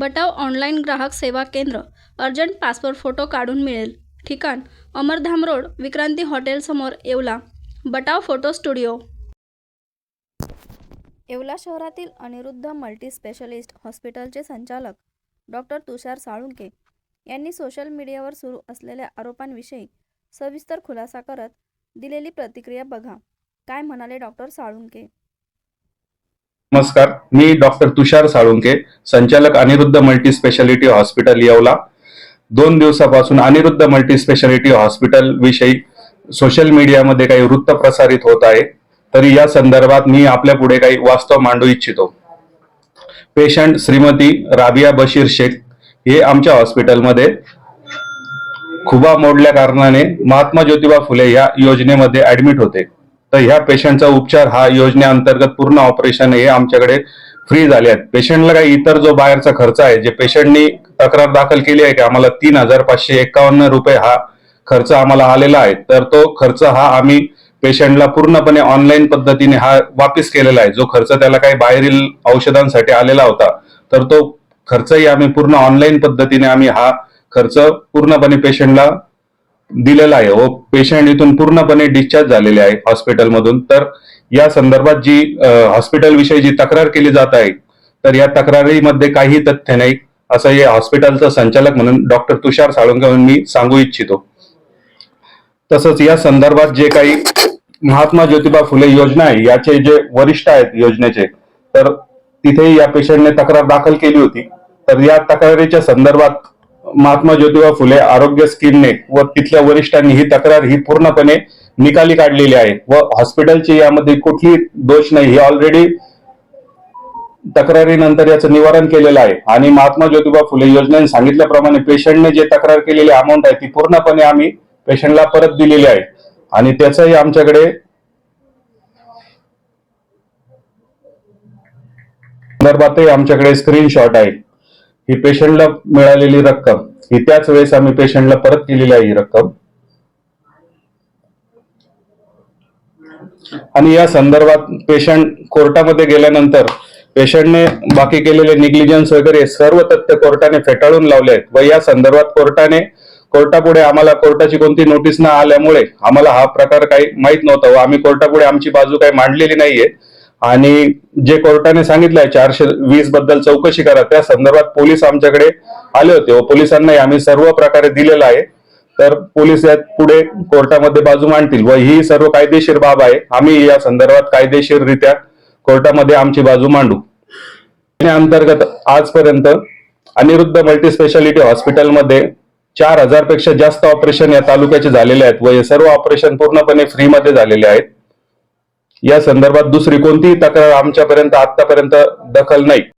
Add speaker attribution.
Speaker 1: बटाव online ग्राहक सेवा केंद्र अर्जंट पासपोर्ट फोटो काढून मिळेल. ठिकाण अमरधाम रोड विक्रांती हॉटेलसमोर Yeola. Batav photo studio. Yeola शहरातील अनिरुद्ध मल्टी स्पेशलिस्ट हॉस्पिटलचे संचालक डॉक्टर तुषार साळुंके यांनी सोशल मीडियावर सुरू असलेल्या आरोपांविषयी सविस्तर खुलासा करत दिलेली प्रतिक्रिया बघा. काय म्हणाले डॉक्टर साळुंके
Speaker 2: नमस्कार मी डॉक्टर तुषार साळुंके संचालक Aniruddha multi speciality hospital Yeola. दोन दिवसापासून अनिरुद्ध मल्टी स्पेशालिटी हॉस्पिटल विषयी सोशल मीडियामध्ये काही वृत्त प्रसारित होत आहे. तरी या संदर्भात मी आपल्या पुढे काही वास्तव मांडू इच्छितो. पेशंट श्रीमती राबिया बशीर शेख हे आमच्या हॉस्पिटलमध्ये खुबा मोडल्या कारणाने महात्मा ज्योतिबा फुले या योजनेमध्ये ऍडमिट होते. तर ह्या पेशंटचा उपचार हा योजनेअंतर्गत पूर्ण ऑपरेशन हे आमच्याकडे फ्री झाले आहेत. पेशंटला काही इतर जो बाहेरचा खर्च आहे जे पेशंटनी तक्रार दाखल केली आहे की आम्हाला तीन हजार पाचशे एकावन्न रुपये हा खर्च आम्हाला आलेला आहे तर तो खर्च हा आम्ही पेशंटला पूर्णपणे ऑनलाईन पद्धतीने हा वापिस केलेला आहे. जो खर्च त्याला काही बाहेरील औषधांसाठी आलेला होता तर तो खर्चही आम्ही पूर्ण ऑनलाईन पद्धतीने आम्ही हा खर्च पूर्णपणे पेशंटला दिलेला आहे. हो, व पेशंट इथून पूर्णपणे डिस्चार्ज झालेले आहे हॉस्पिटलमधून तर या संदर्भात जी हॉस्पिटल विषयी जी तक्रार केली जात आहे तर या तक्रारीमध्ये काही तथ्य नाही असं या हॉस्पिटलचा संचालक म्हणून डॉक्टर तुषार साळुंके मी सांगू इच्छितो. तसंच या संदर्भात जे काही महात्मा ज्योतिबा फुले योजना आहे याचे जे वरिष्ठ आहेत योजनेचे तर तिथेही या पेशंटने तक्रार दाखल केली होती. तर या तक्रारीच्या संदर्भात महात्मा ज्योतिबा फुले आरोग्य स्कीमने व तिथल्या वरिष्ठांनी ही तक्रार ही पूर्णपणे निकाली काढलेली आहे व हॉस्पिटलची यामध्ये कुठली दोष नाही ही ऑलरेडी तक्रारीनंतर याचं निवारण केलेलं आहे. आणि महात्मा ज्योतिबा फुले योजनेने सांगितल्याप्रमाणे पेशंटने जे तक्रार केलेली अमाऊंट आहे ती पूर्णपणे आम्ही पेशंटला परत दिलेली आहे. आणि त्याचंही आमच्याकडे संदर्भातही आमच्याकडे स्क्रीनशॉट आहे. ही पेशंटला मिळालेली रक्कम ही त्याच वेळेस आम्ही पेशंटला परत केलेली आहे ही रक्कम. आणि या संदर्भात पेशंट कोर्टामध्ये गेल्यानंतर पेशंटने बाकी केलेले निग्लिजन्स वगैरे सर्व तथ्य कोर्टाने फेटाळून लावले आहेत. व या संदर्भात कोर्टाने कोर्टापुढे आम्हाला कोर्टाची कोणती नोटीस न आल्यामुळे आम्हाला हा प्रकार काही माहीत नव्हता व आम्ही कोर्टापुढे आमची बाजू काही मांडलेली नाहीये. आणि जे कोर्टाने सांगितलंय चारशे वीसबद्दल चौकशी करा त्या संदर्भात पोलीस आमच्याकडे आले होते. व पोलिसांनाही आम्ही सर्व प्रकारे दिलेलं आहे. तर पोलीस यात पुढे कोर्टामध्ये बाजू मांडतील व ही सर्व कायदेशीर बाब आहे. आम्ही या संदर्भात कायदेशीररित्या कोर्टामध्ये आमची बाजू मांडू. अंतर्गत आजपर्यंत अनिरुद्ध मल्टी स्पेशालिटी हॉस्पिटलमध्ये चार हजारपेक्षा जास्त ऑपरेशन या तालुक्याचे झालेले आहेत व हे सर्व ऑपरेशन पूर्णपणे फ्रीमध्ये झालेले आहेत. या संदर्भात दुसरी कोणतीही तक्रार आमच्यापर्यंत आतापर्यंत दखल नाही.